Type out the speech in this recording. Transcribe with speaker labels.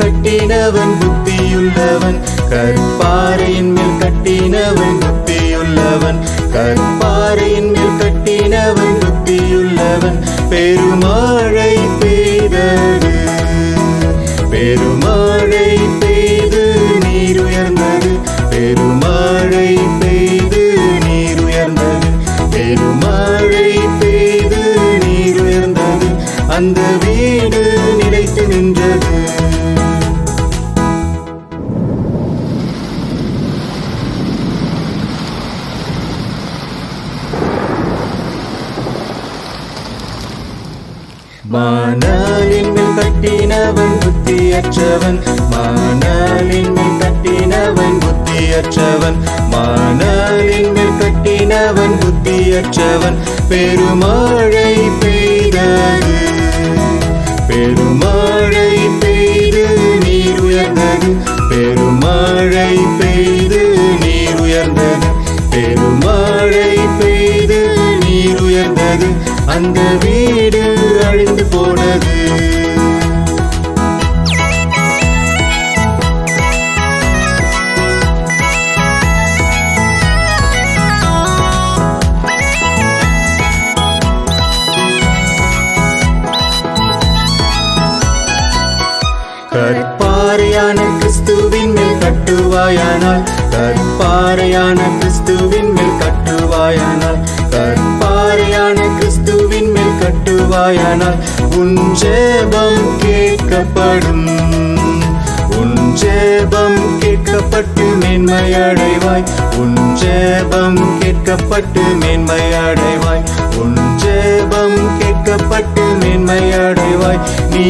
Speaker 1: கட்டினவன் புத்தியுள்ளவன். கற்பாறையின் மேல் கட்டினவன் புத்தியுள்ளவன். கற்பாறையின் மேல் கட்டினவன் புத்தியுள்ளவன். பெருமாழை பெய்தது பெருமாழை பெய்து நீர் உயர்ந்தது. பெருமாழை பெய்து நீர் உயர்ந்தது. பெருமாழை பெய்து நீர் உயர்ந்தது. அந்த வீடு மானாலின் மேல் கட்டினவன் புத்தியற்றவன். மானாலின் மேல் கட்டினவன் புத்தியற்றவன். மானாலின் மேல் கட்டினவன் புத்தியற்றவன். பெருமாழை போனது அந்த வீடு அழிந்து போனது. கற்பாறையான கிறிஸ்துவின் மேல் கட்டுவாயானால் கற்பாறையான கிறிஸ்துவின் மேல் கட்டுவாயானால் கற் கட்டுவாயானால் உன் ஜெபம் கேட்கப்படும். உன் ஜெபம் கேட்கப்பட்டு மேன்மை அடைவாய். உன் ஜெபம் கேட்கப்பட்டு மேன்மை அடைவாய். உன் ஜெபம் கேட்கப்பட்டு மேன்மை அடைவாய். நீ